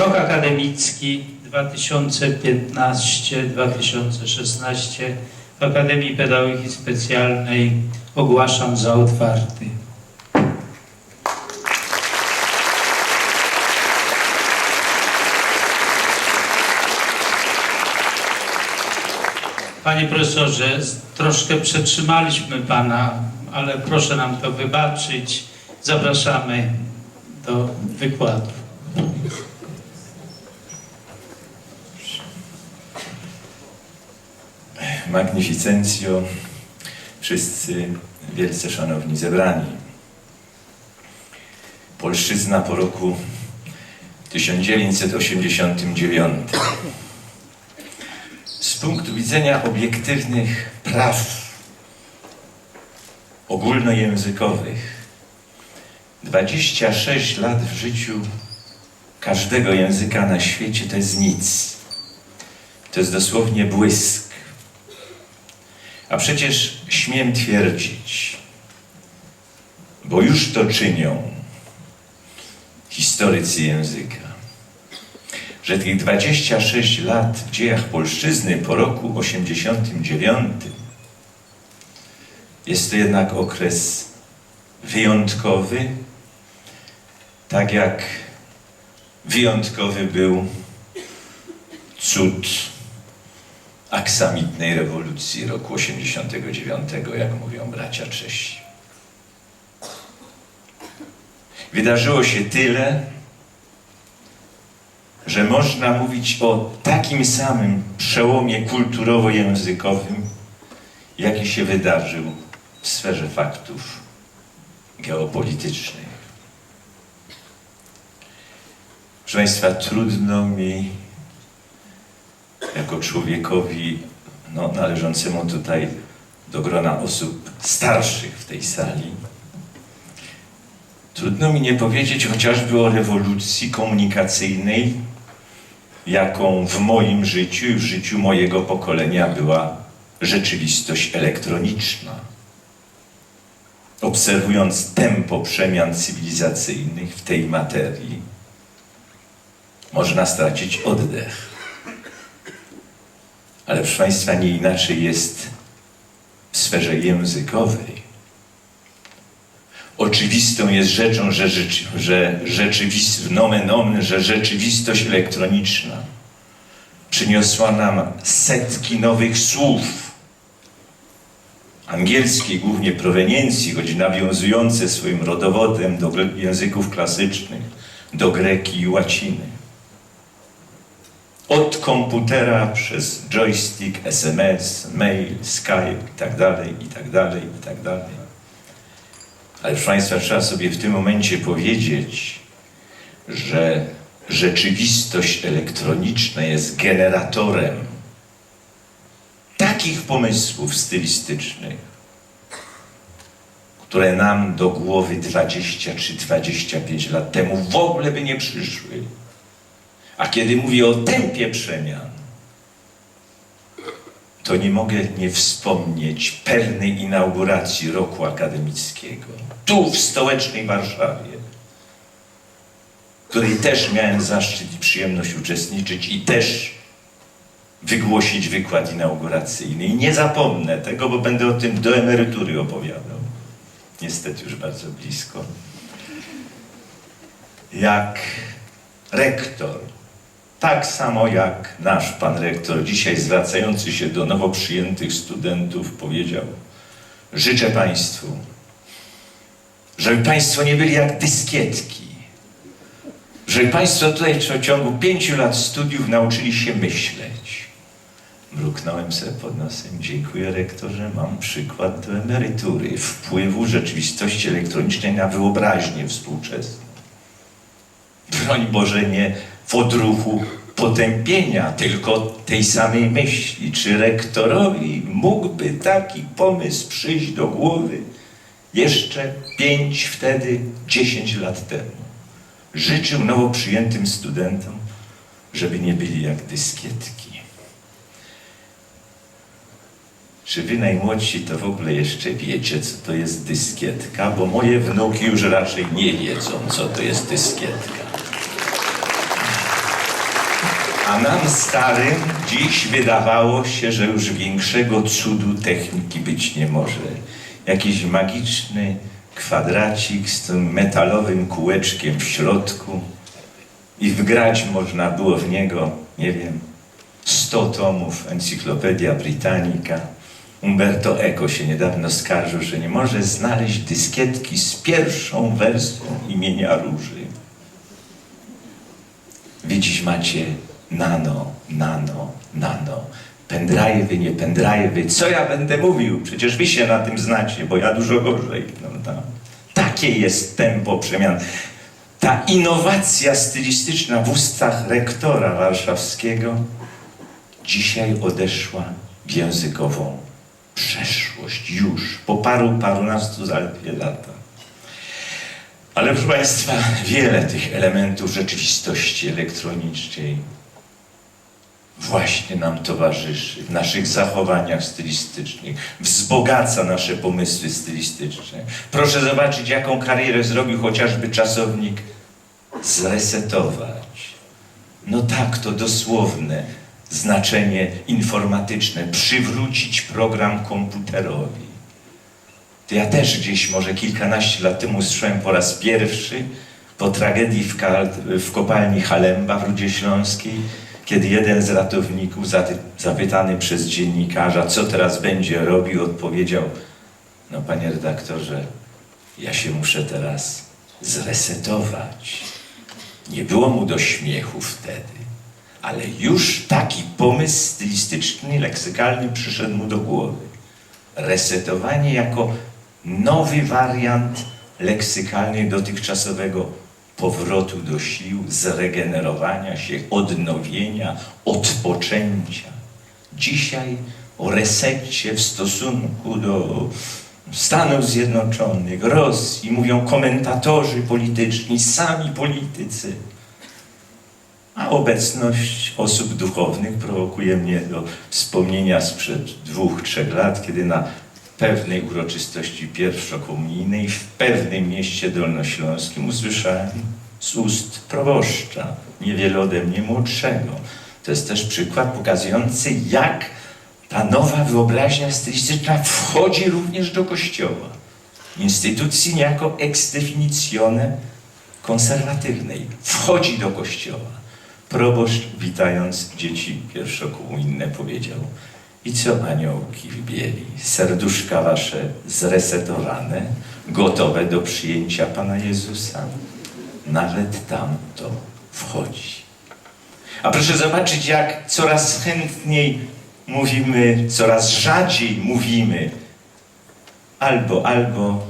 Rok akademicki 2015-2016 w Akademii Pedagogiki Specjalnej ogłaszam za otwarty. Panie profesorze, troszkę przetrzymaliśmy Pana, ale proszę nam to wybaczyć. Zapraszamy do wykładu. Magnificencjo, wszyscy wielce szanowni zebrani. Polszczyzna po roku 1989. Z punktu widzenia obiektywnych praw ogólnojęzykowych, 26 lat w życiu każdego języka na świecie to jest nic. To jest dosłownie błysk. A przecież śmiem twierdzić, bo już to czynią historycy języka, że tych 26 lat w dziejach polszczyzny po roku 89 jest to jednak okres wyjątkowy, tak jak wyjątkowy był cud aksamitnej rewolucji roku 89, jak mówią bracia Czesi. Wydarzyło się tyle, że można mówić o takim samym przełomie kulturowo-językowym, jaki się wydarzył w sferze faktów geopolitycznych. Proszę Państwa, trudno mi jako człowiekowi no, należącemu tutaj do grona osób starszych w tej sali, trudno mi nie powiedzieć chociażby o rewolucji komunikacyjnej, jaką w moim życiu i w życiu mojego pokolenia była rzeczywistość elektroniczna. Obserwując tempo przemian cywilizacyjnych w tej materii, można stracić oddech. Ale proszę Państwa, nie inaczej jest w sferze językowej. Oczywistą jest rzeczą, że, rzeczy, że rzeczywistość, nomen omen, że rzeczywistość elektroniczna przyniosła nam setki nowych słów. Angielskiej głównie proweniencji, choć nawiązujące swoim rodowodem do języków klasycznych, do greki i łaciny od komputera przez joystick, SMS, mail, Skype i tak dalej, i tak dalej, i tak dalej. Ale proszę Państwa, trzeba sobie w tym momencie powiedzieć, że rzeczywistość elektroniczna jest generatorem takich pomysłów stylistycznych, które nam do głowy 20 czy 25 lat temu w ogóle by nie przyszły. A kiedy mówię o tempie przemian, to nie mogę nie wspomnieć pewnej inauguracji roku akademickiego. Tu, w stołecznej Warszawie, której też miałem zaszczyt i przyjemność uczestniczyć i też wygłosić wykład inauguracyjny. I nie zapomnę tego, bo będę o tym do emerytury opowiadał. Niestety już bardzo blisko. Jak rektor tak samo jak nasz pan rektor dzisiaj zwracający się do nowo przyjętych studentów powiedział: Życzę Państwu, żeby Państwo nie byli jak dyskietki, żeby Państwo tutaj w ciągu pięciu lat studiów nauczyli się myśleć. Mruknąłem sobie pod nosem, dziękuję rektorze, mam przykład do emerytury, wpływu rzeczywistości elektronicznej na wyobraźnię współczesną. Broń Boże, nie w odruchu potępienia, tylko tej samej myśli. Czy rektorowi mógłby taki pomysł przyjść do głowy jeszcze pięć, wtedy dziesięć lat temu? Życzył nowo przyjętym studentom, żeby nie byli jak dyskietki. Czy wy najmłodsi to w ogóle jeszcze wiecie, co to jest dyskietka? Bo moje wnuki już raczej nie wiedzą, co to jest dyskietka. A nam starym dziś wydawało się, że już większego cudu techniki być nie może. Jakiś magiczny kwadracik z tym metalowym kółeczkiem w środku i wgrać można było w niego, nie wiem, 100 tomów Encyklopedia Britannica. Umberto Eco się niedawno skarżył, że nie może znaleźć dyskietki z pierwszą wersją imienia Róży. Wy dziś macie nano, nano, nano. Pendrive'y, nie pendrive'y. Co ja będę mówił? Przecież wy się na tym znacie, bo ja dużo gorzej. Tak. Takie jest tempo przemian. Ta innowacja stylistyczna w ustach rektora warszawskiego dzisiaj odeszła w językową przeszłość już po paru, parunastu zaledwie latach. Ale proszę Państwa, wiele tych elementów rzeczywistości elektronicznej właśnie nam towarzyszy w naszych zachowaniach stylistycznych, wzbogaca nasze pomysły stylistyczne. Proszę zobaczyć, jaką karierę zrobił chociażby czasownik zresetować. No tak, to dosłowne znaczenie informatyczne, przywrócić program komputerowi. To ja też gdzieś może kilkanaście lat temu usłyszałem po raz pierwszy po tragedii w, w kopalni Halemba w Rudzie Śląskiej, kiedy jeden z ratowników zapytany przez dziennikarza, co teraz będzie robił, odpowiedział, no panie redaktorze, ja się muszę teraz zresetować. Nie było mu do śmiechu wtedy, ale już taki pomysł stylistyczny, leksykalny przyszedł mu do głowy. Resetowanie jako nowy wariant leksykalny dotychczasowego powrotu do sił, zregenerowania się, odnowienia, odpoczęcia. Dzisiaj o resecie w stosunku do Stanów Zjednoczonych, Rosji mówią komentatorzy polityczni, sami politycy. A obecność osób duchownych prowokuje mnie do wspomnienia sprzed dwóch, trzech lat, kiedy na pewnej uroczystości pierwszokomunijnej w pewnym mieście dolnośląskim usłyszałem z ust proboszcza, niewiele ode mnie młodszego. To jest też przykład pokazujący, jak ta nowa wyobraźnia stylistyczna wchodzi również do kościoła. Instytucji niejako ex definitione konserwatywnej. Wchodzi do kościoła. Proboszcz, witając dzieci pierwszokomunijne, powiedział i co aniołki bieli, serduszka wasze zresetowane, gotowe do przyjęcia Pana Jezusa. Nawet tam to wchodzi. A proszę zobaczyć, jak coraz chętniej mówimy, coraz rzadziej mówimy albo, albo,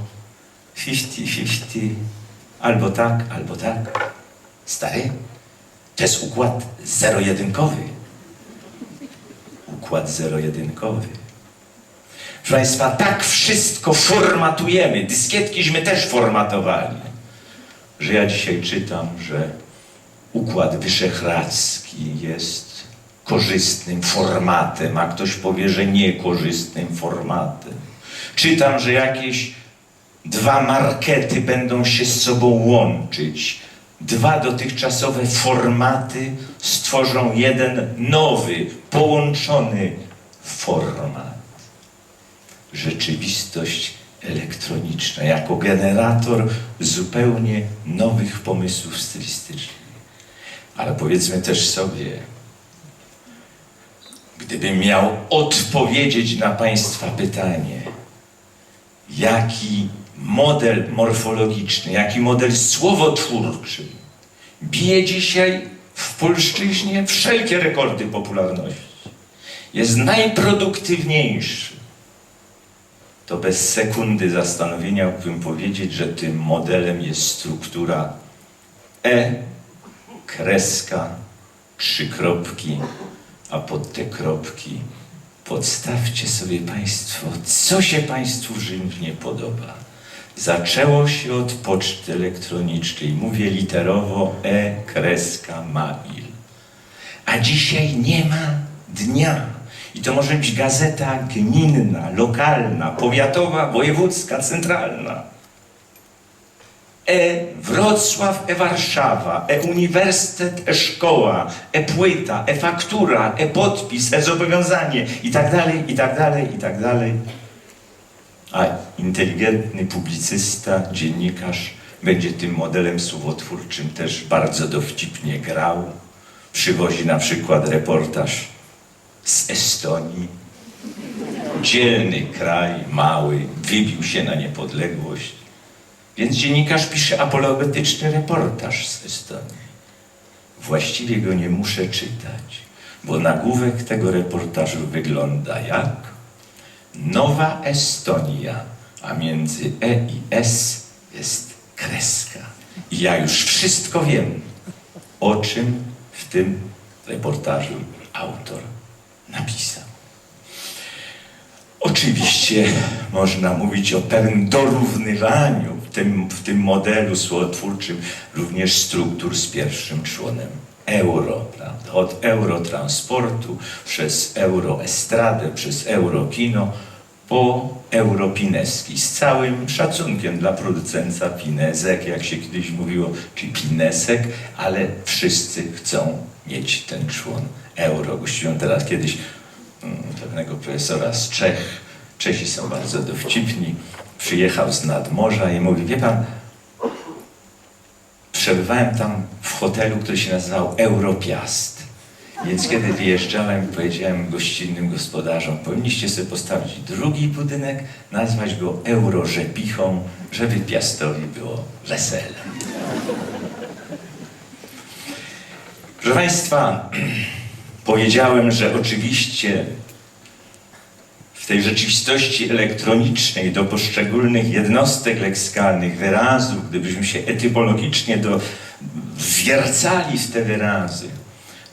50-50, albo tak, albo tak. Stary, to jest układ zero-jedynkowy. Układ zero-jedynkowy. Proszę Państwa, tak wszystko formatujemy. Dyskietkiśmy też formatowali. Że ja dzisiaj czytam, że Układ Wyszehradzki jest korzystnym formatem, a ktoś powie, że niekorzystnym formatem. Czytam, że jakieś dwa markety będą się z sobą łączyć. Dwa dotychczasowe formaty stworzą jeden nowy, połączony format. Rzeczywistość elektroniczna jako generator zupełnie nowych pomysłów stylistycznych. Ale powiedzmy też sobie, gdybym miał odpowiedzieć na Państwa pytanie, jaki model morfologiczny, jaki model słowotwórczy. Bije dzisiaj w polszczyźnie wszelkie rekordy popularności, jest najproduktywniejszy, to bez sekundy zastanowienia mógłbym powiedzieć, że tym modelem jest struktura E, kreska, trzy kropki, a pod te kropki podstawcie sobie Państwo, co się Państwu żywnie podoba. Zaczęło się od poczty elektronicznej, mówię literowo E, kreska, mail. A dzisiaj nie ma dnia. I to może być gazeta gminna, lokalna, powiatowa, wojewódzka, centralna. e Wrocław, e Warszawa, e Uniwersytet, e szkoła, e płyta, e faktura, e podpis, e zobowiązanie i tak dalej, i tak dalej, i tak dalej. A inteligentny publicysta, dziennikarz będzie tym modelem słowotwórczym też bardzo dowcipnie grał. Przywozi na przykład reportaż z Estonii. Dzielny kraj, mały, wybił się na niepodległość. Więc dziennikarz pisze apologetyczny reportaż z Estonii. Właściwie go nie muszę czytać, bo nagłówek tego reportażu wygląda jak Nowa Estonia, a między E i S jest kreska. I ja już wszystko wiem, o czym w tym reportażu autor napisał. Oczywiście można mówić o pewnym dorównywaniu w tym, w tym modelu słowotwórczym również struktur z pierwszym członem euro, prawda? Od eurotransportu przez euroestradę, przez eurokino po europineski. Z całym szacunkiem dla producenta Pinezek, jak się kiedyś mówiło, czy Pinesek, ale wszyscy chcą mieć ten człon euro. Gościłem teraz kiedyś mm, pewnego profesora z Czech. Czesi są bardzo dowcipni. Przyjechał z nadmorza i mówi, wie pan, przebywałem tam w hotelu, który się nazywał Europiast. Więc kiedy wyjeżdżałem, powiedziałem gościnnym gospodarzom, powinniście sobie postawić drugi budynek, nazwać go Eurożepichą, żeby Piastowi było wesele. Proszę Państwa, powiedziałem, że oczywiście tej rzeczywistości elektronicznej do poszczególnych jednostek leksykalnych, wyrazów, gdybyśmy się etymologicznie do, wwiercali w te wyrazy,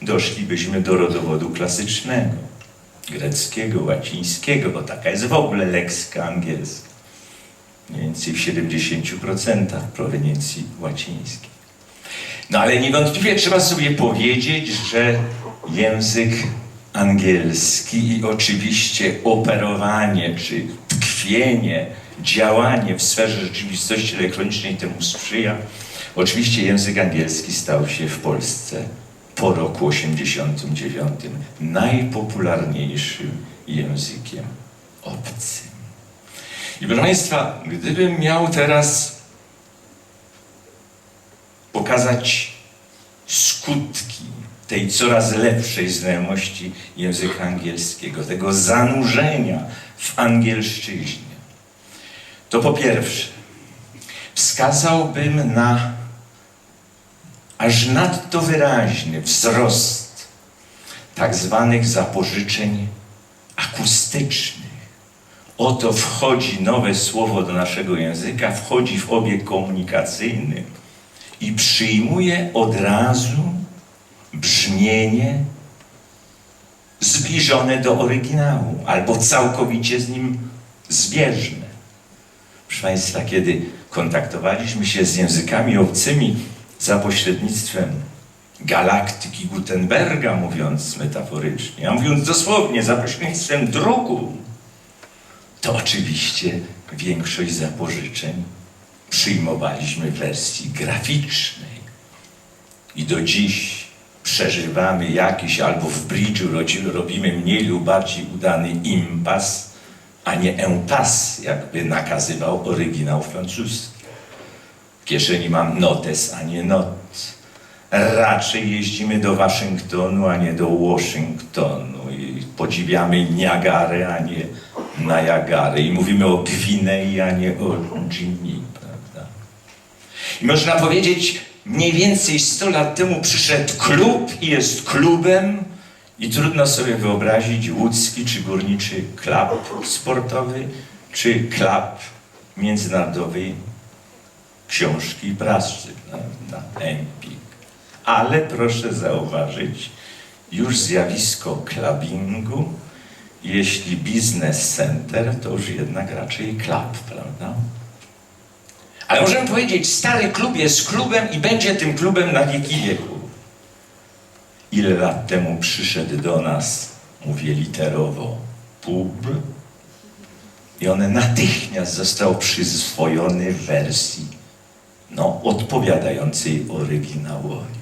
doszlibyśmy do rodowodu klasycznego, greckiego, łacińskiego, bo taka jest w ogóle leksyka angielska. Mniej więcej w 70% proweniencji łacińskiej. No ale niewątpliwie trzeba sobie powiedzieć, że język angielski i oczywiście operowanie czy tkwienie, działanie w sferze rzeczywistości elektronicznej temu sprzyja. Oczywiście język angielski stał się w Polsce po roku 89 najpopularniejszym językiem obcym. I proszę Państwa, gdybym miał teraz pokazać skutki tej coraz lepszej znajomości języka angielskiego, tego zanurzenia w angielszczyźnie, to po pierwsze wskazałbym na aż nadto wyraźny wzrost tak zwanych zapożyczeń akustycznych. Oto wchodzi nowe słowo do naszego języka, wchodzi w obieg komunikacyjny i przyjmuje od razu brzmienie zbliżone do oryginału albo całkowicie z nim zbieżne. Proszę Państwa, kiedy kontaktowaliśmy się z językami obcymi za pośrednictwem galaktyki Gutenberga, mówiąc metaforycznie, a mówiąc dosłownie, za pośrednictwem druku, to oczywiście większość zapożyczeń przyjmowaliśmy w wersji graficznej. I do dziś przeżywamy jakiś, albo w rodzi- robimy mniej lub bardziej udany impas, a nie impasse, jakby nakazywał oryginał francuski. W kieszeni mam notes, a nie not. Raczej jeździmy do Waszyngtonu, a nie do Waszyngtonu i podziwiamy Niagarę, a nie Niagarę i mówimy o Gwinei, a nie o prawda? I można powiedzieć, mniej więcej 100 lat temu przyszedł klub i jest klubem i trudno sobie wyobrazić łódzki czy górniczy klub sportowy, czy klub międzynarodowej książki i prasy na, na Empik. Ale proszę zauważyć, już zjawisko clubbingu, jeśli business center, to już jednak raczej klub, prawda? Ale możemy powiedzieć, stary klub jest klubem i będzie tym klubem na wieki wieków. Ile lat temu przyszedł do nas, mówię literowo, pub i one natychmiast został przyswojony w wersji no, odpowiadającej oryginałowi.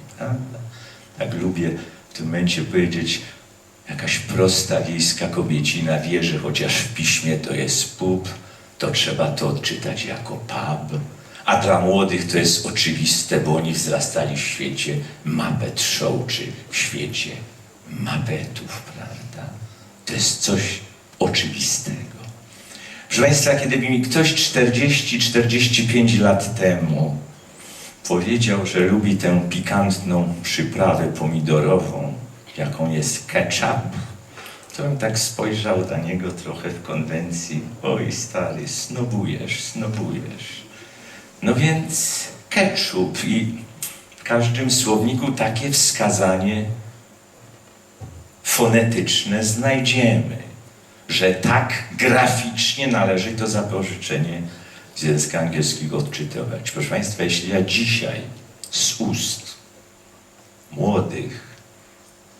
Tak lubię w tym momencie powiedzieć, jakaś prosta wiejska kobiecina wie, że chociaż w piśmie to jest pub, to trzeba to odczytać jako pub. A dla młodych to jest oczywiste, bo oni wzrastali w świecie Muppet Show, czy w świecie Muppetów, prawda? To jest coś oczywistego. Proszę Państwa, kiedy mi ktoś 40-45 lat temu powiedział, że lubi tę pikantną przyprawę pomidorową, jaką jest ketchup, to bym tak spojrzał na niego trochę w konwencji. Oj, stary, snobujesz, snobujesz. No więc ketchup i w każdym słowniku takie wskazanie fonetyczne znajdziemy, że tak graficznie należy to zapożyczenie z języka angielskiego odczytywać. Proszę Państwa, jeśli ja dzisiaj z ust młodych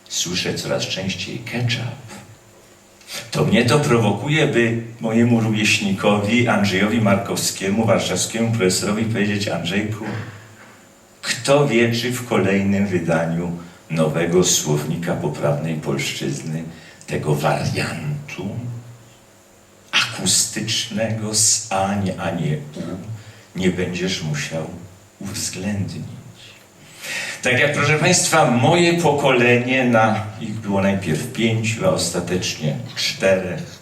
słyszę coraz częściej ketchup, to mnie to prowokuje, by mojemu rówieśnikowi Andrzejowi Markowskiemu, warszawskiemu profesorowi powiedzieć Andrzejku, kto wie, czy w kolejnym wydaniu nowego słownika poprawnej polszczyzny tego wariantu akustycznego z a nie, a nie u nie będziesz musiał uwzględnić. Tak jak, proszę Państwa, moje pokolenie, na ich było najpierw pięciu, a ostatecznie czterech,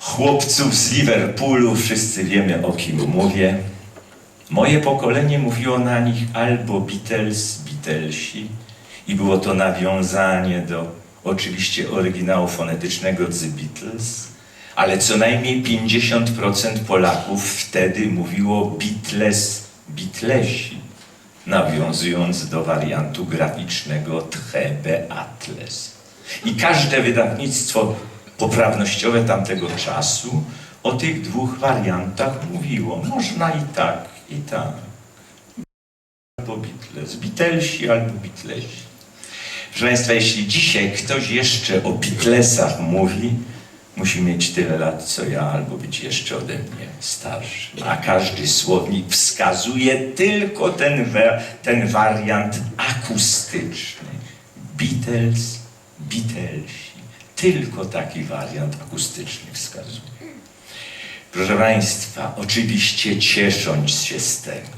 chłopców z Liverpoolu, wszyscy wiemy o kim mówię. Moje pokolenie mówiło na nich albo Beatles, Beatlesi i było to nawiązanie do oczywiście oryginału fonetycznego The Beatles, ale co najmniej 50% Polaków wtedy mówiło Beatles, Beatlesi, nawiązując do wariantu graficznego Trebe Atlas. I każde wydawnictwo poprawnościowe tamtego czasu o tych dwóch wariantach mówiło. Można i tak, i tak. Albo Beatles, Beatlesi albo Beatlesi. Proszę Państwa, jeśli dzisiaj ktoś jeszcze o Beatlesach mówi, musi mieć tyle lat, co ja, albo być jeszcze ode mnie starszy. A każdy słownik wskazuje tylko ten, ten wariant akustyczny. Beatles, Beatlesi. Tylko taki wariant akustyczny wskazuje. Proszę Państwa, oczywiście ciesząc się z tego,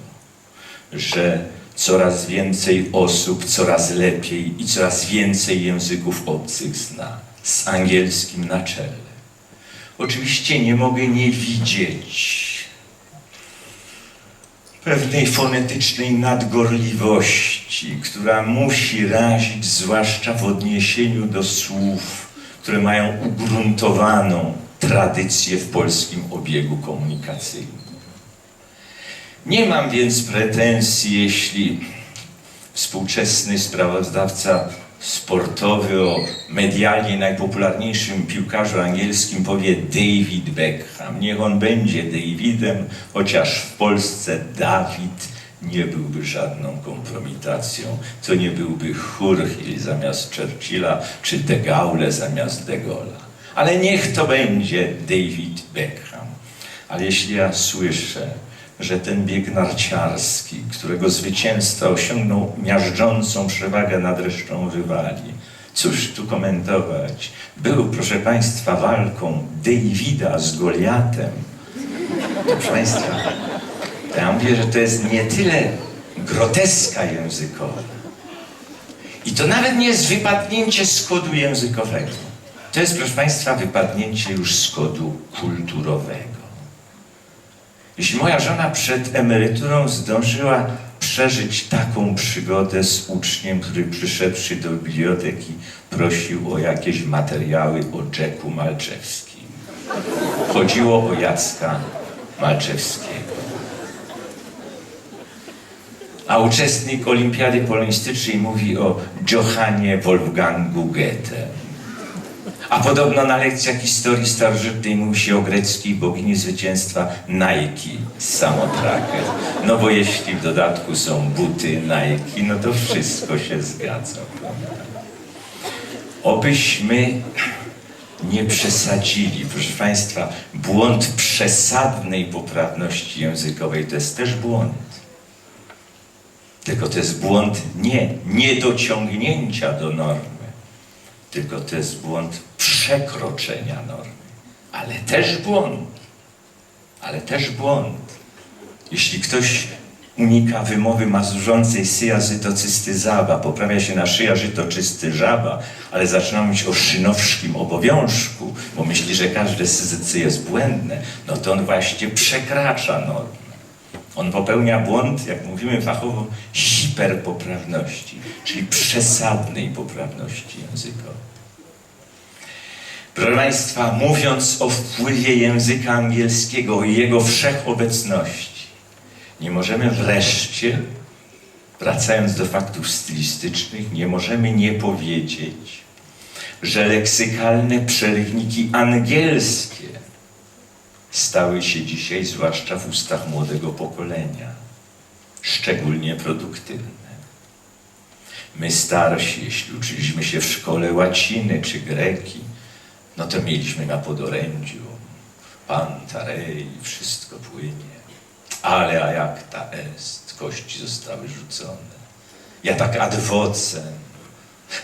że coraz więcej osób coraz lepiej i coraz więcej języków obcych zna, z angielskim na czele. Oczywiście nie mogę nie widzieć pewnej fonetycznej nadgorliwości, która musi razić zwłaszcza w odniesieniu do słów, które mają ugruntowaną tradycję w polskim obiegu komunikacyjnym. Nie mam więc pretensji, jeśli współczesny sprawozdawca sportowy o medialnie najpopularniejszym piłkarzu angielskim powie David Beckham. Niech on będzie Davidem, chociaż w Polsce Dawid nie byłby żadną kompromitacją. To nie byłby Churchill zamiast Churchilla, czy De Gaulle zamiast De Gaulle'a. Ale niech to będzie David Beckham. Ale jeśli ja słyszę, że ten bieg narciarski, którego zwycięzca osiągnął miażdżącą przewagę nad resztą rywali, cóż tu komentować, był, proszę Państwa, walką Davida z Goliatem. Proszę Państwa, to ja mówię, że to jest nie tyle groteska językowa. I to nawet nie jest wypadnięcie z kodu językowego. To jest, proszę Państwa, wypadnięcie już z kodu kulturowego. Jeśli moja żona przed emeryturą zdążyła przeżyć taką przygodę z uczniem, który przyszedłszy do biblioteki prosił o jakieś materiały o Jacku Malczewskim. Chodziło o Jacka Malczewskiego. A uczestnik Olimpiady Polonistycznej mówi o Johannie Wolfgangu Goethe. A podobno na lekcjach historii starożytnej mówi się o greckiej bogini zwycięstwa Nike Samotracker. No bo jeśli w dodatku są buty Nike, no to wszystko się zgadza. Obyśmy nie przesadzili. Proszę Państwa, błąd przesadnej poprawności językowej to jest też błąd. Tylko to jest błąd nie niedociągnięcia do normy, tylko to jest błąd przekroczenia normy. Ale też błąd. Ale też błąd. Jeśli ktoś unika wymowy mazurzącej syja zytocysty zaba, poprawia się na szyja żytoczysty żaba, ale zaczyna mówić o szynowskim obowiązku, bo myśli, że każde syzycy jest błędne, no to on właśnie przekracza normę. On popełnia błąd, jak mówimy fachowo, hiperpoprawności, czyli przesadnej poprawności językowej. Proszę Państwa, mówiąc o wpływie języka angielskiego i jego wszechobecności, nie możemy wreszcie, wracając do faktów stylistycznych, nie możemy nie powiedzieć, że leksykalne przerywniki angielskie stały się dzisiaj, zwłaszcza w ustach młodego pokolenia, szczególnie produktywne. My starsi, jeśli uczyliśmy się w szkole łaciny czy greki, no to mieliśmy na podorędziu pantarej, wszystko płynie. Ale a jak ta est, kości zostały rzucone. Ja tak ad vocem,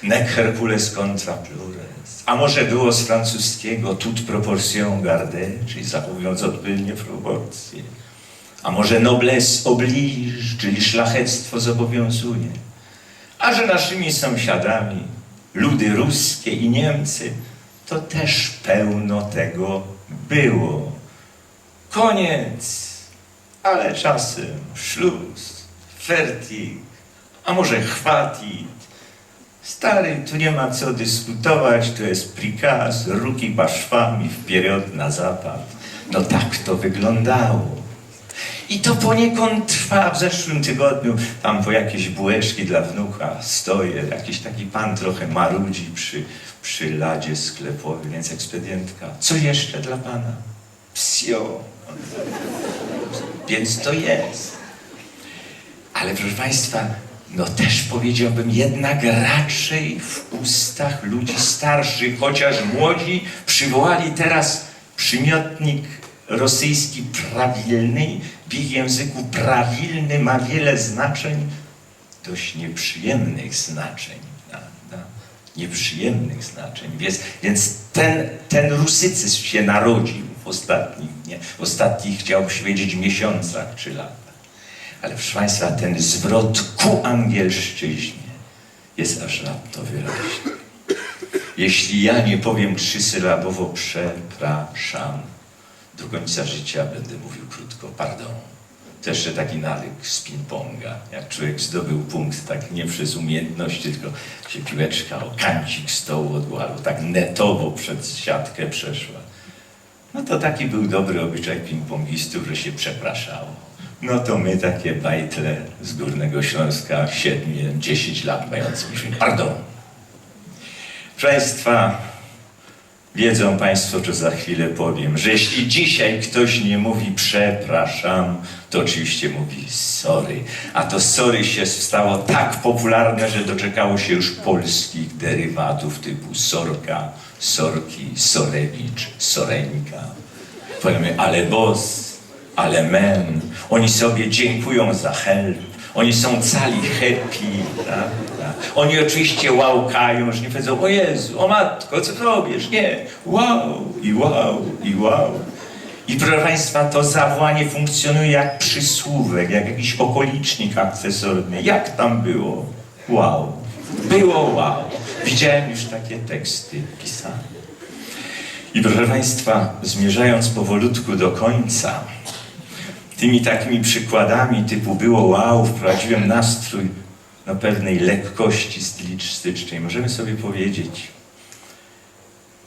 nec Hercules contra plures. A może było z francuskiego tut proportion garde, czyli zachowując odpowiednie proporcje. A może noblesse oblige, czyli szlachectwo zobowiązuje. A że naszymi sąsiadami ludy ruskie i Niemcy, to też pełno tego było. Koniec, ale czasem szluz, fertig, a może chwatit. Stary, tu nie ma co dyskutować, to jest prikaz, ruki paszwami wpierw na zapad. No tak to wyglądało. I to poniekąd trwa. W zeszłym tygodniu tam po jakieś bułeczki dla wnuka stoję. Jakiś taki pan trochę marudzi przy, przy ladzie sklepowej, więc ekspedientka. Co jeszcze dla pana? Psio. Więc to jest. Ale proszę Państwa, no też powiedziałbym jednak raczej w ustach ludzi starszych, chociaż młodzi przywołali teraz przymiotnik rosyjski prawilny, w ich języku prawilny ma wiele znaczeń, dość nieprzyjemnych znaczeń, prawda? Nieprzyjemnych znaczeń. Więc, więc ten, ten rusycyzm się narodził w ostatnich, nie, w ostatnich chciałbym powiedzieć miesiącach czy latach. Ale proszę Państwa, ten zwrot ku angielszczyźnie jest aż nadto wyraźny. Jeśli ja nie powiem trzysylabowo przepraszam, do końca życia będę mówił krótko pardon. To jeszcze taki nawyk z ping-ponga. Jak człowiek zdobył punkt tak nie przez umiejętność, tylko się piłeczka o kancik stołu albo tak netowo przez siatkę przeszła. No to taki był dobry obyczaj ping-pongistów, że się przepraszało. No to my takie bajtle z Górnego Śląska, 7-10 lat mając, mówimy pardon. Proszę Państwa, wiedzą Państwo, że za chwilę powiem, że jeśli dzisiaj ktoś nie mówi przepraszam, to oczywiście mówi sorry. A to sorry się stało tak popularne, że doczekało się już polskich derywatów typu sorka, sorki, sorewicz, soreńka. Powiemy ale boss, ale men. Oni sobie dziękują za help. Oni są cali happy, prawda? Oni oczywiście łałkają, że nie powiedzą, o Jezu, o matko, co robisz? Nie, wow, i wow, i wow. I proszę Państwa, to zawołanie funkcjonuje jak przysłówek, jak jakiś okolicznik akcesorny. Jak tam było? Wow. Było wow. Widziałem już takie teksty pisane. I proszę Państwa, zmierzając powolutku do końca, tymi takimi przykładami typu było wow, wprowadziłem nastrój no, pewnej lekkości stylistycznej. Możemy sobie powiedzieć,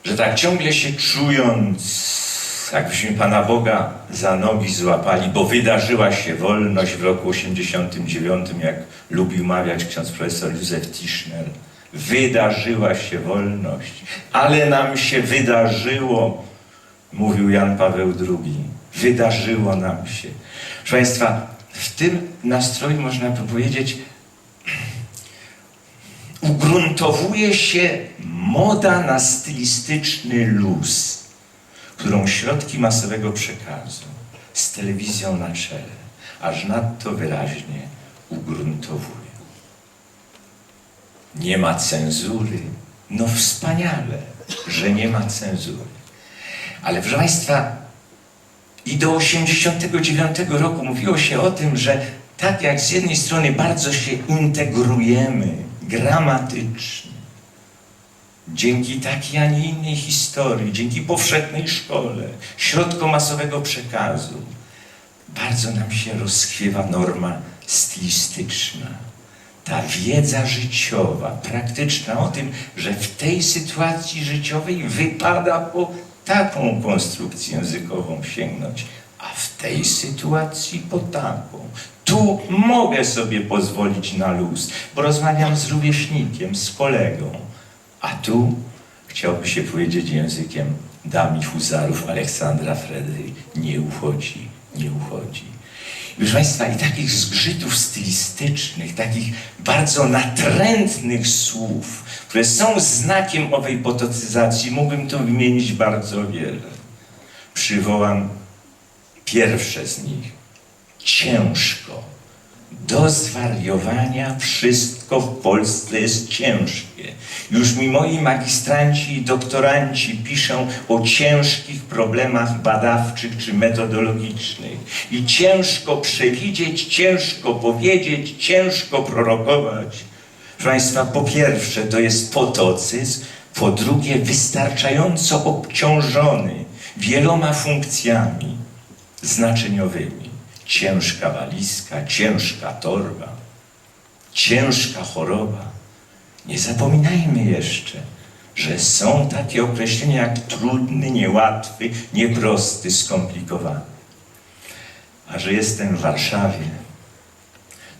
że tak ciągle się czując, jakbyśmy Pana Boga za nogi złapali, bo wydarzyła się wolność w roku 89, jak lubił mawiać ksiądz profesor Józef Tischner. Wydarzyła się wolność, ale nam się wydarzyło, mówił Jan Paweł II. Wydarzyło nam się. Proszę Państwa, w tym nastroju można by powiedzieć, ugruntowuje się moda na stylistyczny luz, którą środki masowego przekazu z telewizją na czele, aż nadto wyraźnie ugruntowuje. Nie ma cenzury. No wspaniale, że nie ma cenzury. Ale proszę Państwa, i do 89 roku mówiło się o tym, że tak jak z jednej strony bardzo się integrujemy gramatycznie, dzięki takiej, a nie innej historii, dzięki powszechnej szkole, środkom masowego przekazu, bardzo nam się rozchwiewa norma stylistyczna. Ta wiedza życiowa, praktyczna o tym, że w tej sytuacji życiowej wypada po taką konstrukcję językową sięgnąć, a w tej sytuacji po taką. Tu mogę sobie pozwolić na luz, bo rozmawiam z rówieśnikiem, z kolegą, a tu chciałby się powiedzieć językiem dami huzarów Aleksandra Fredry. Nie uchodzi, nie uchodzi. Proszę Państwa, i takich zgrzytów stylistycznych, takich bardzo natrętnych słów, które są znakiem owej potocyzacji, mógłbym tu wymienić bardzo wiele. Przywołam pierwsze z nich. Ciężko. Do zwariowania wszystko w Polsce jest ciężkie. Już mi moi magistranci i doktoranci piszą o ciężkich problemach badawczych czy metodologicznych. I ciężko przewidzieć, ciężko powiedzieć, ciężko prorokować. Proszę Państwa, po pierwsze to jest potocyzm, po drugie wystarczająco obciążony wieloma funkcjami znaczeniowymi. Ciężka walizka, ciężka torba, ciężka choroba. Nie zapominajmy jeszcze, że są takie określenia jak trudny, niełatwy, nieprosty, skomplikowany. A że jestem w Warszawie,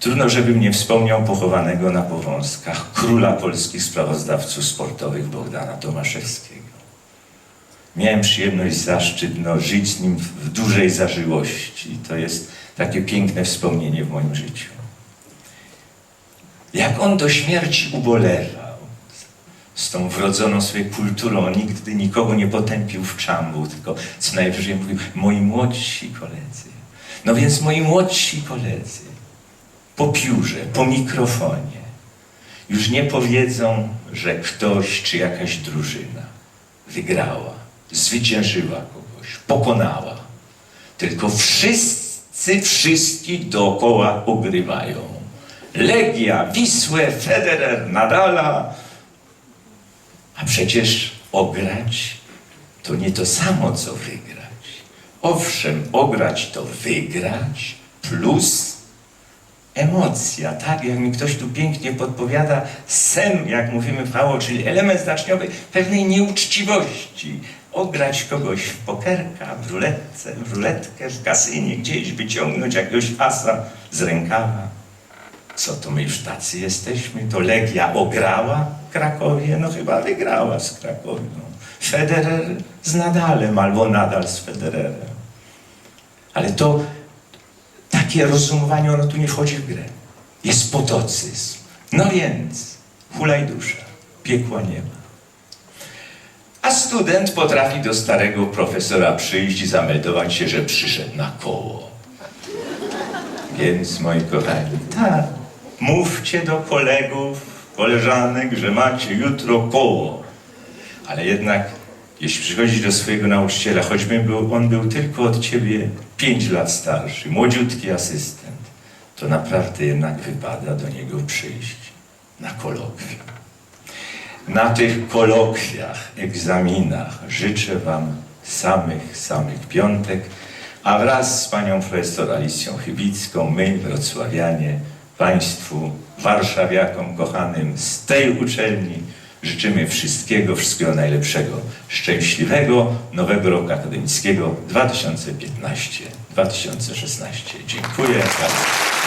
trudno, żebym nie wspomniał pochowanego na Powązkach króla polskich sprawozdawców sportowych Bogdana Tomaszewskiego. Miałem przyjemność, zaszczyt no, żyć z nim w dużej zażyłości. To jest takie piękne wspomnienie w moim życiu. Jak on do śmierci ubolewał z tą wrodzoną sobie kulturą, nigdy nikogo nie potępił w czambu, tylko co najwyżej mówił, moi młodsi koledzy. No więc moi młodsi koledzy po piórze, po mikrofonie już nie powiedzą, że ktoś czy jakaś drużyna wygrała, zwyciężyła kogoś, pokonała. Tylko wszyscy wszystkich dookoła ogrywają. Legia, Wisłę, Federer, Nadala. A przecież ograć to nie to samo, co wygrać. Owszem, ograć to wygrać plus emocja, tak jak mi ktoś tu pięknie podpowiada, sem, jak mówimy prawo, czyli element znaczniowy pewnej nieuczciwości. Ograć kogoś w pokerka, w ruletce, w ruletkę, w kasynie, gdzieś wyciągnąć jakiegoś asa z rękawa. Co to my już tacy jesteśmy? To Legia ograła Krakowie? No chyba wygrała z Krakowią. Federer z Nadalem albo Nadal z Federerem. Ale to takie rozumowanie, ono tu nie wchodzi w grę. Jest potocyzm. No więc, hulaj dusza, piekła nie ma. A student potrafi do starego profesora przyjść i zameldować się, że przyszedł na koło. Więc, moi kochani, tak, mówcie do kolegów, koleżanek, że macie jutro koło. Ale jednak, jeśli przychodzisz do swojego nauczyciela, choćby był, on był tylko od ciebie pięć lat starszy, młodziutki asystent, to naprawdę jednak wypada do niego przyjść na kolokwium. Na tych kolokwiach, egzaminach życzę Wam samych, samych piątek, a wraz z panią profesor Alicją Chybicką, my, wrocławianie, Państwu, warszawiakom kochanym z tej uczelni życzymy wszystkiego, wszystkiego najlepszego, szczęśliwego nowego roku akademickiego 2015-2016. Dziękuję bardzo.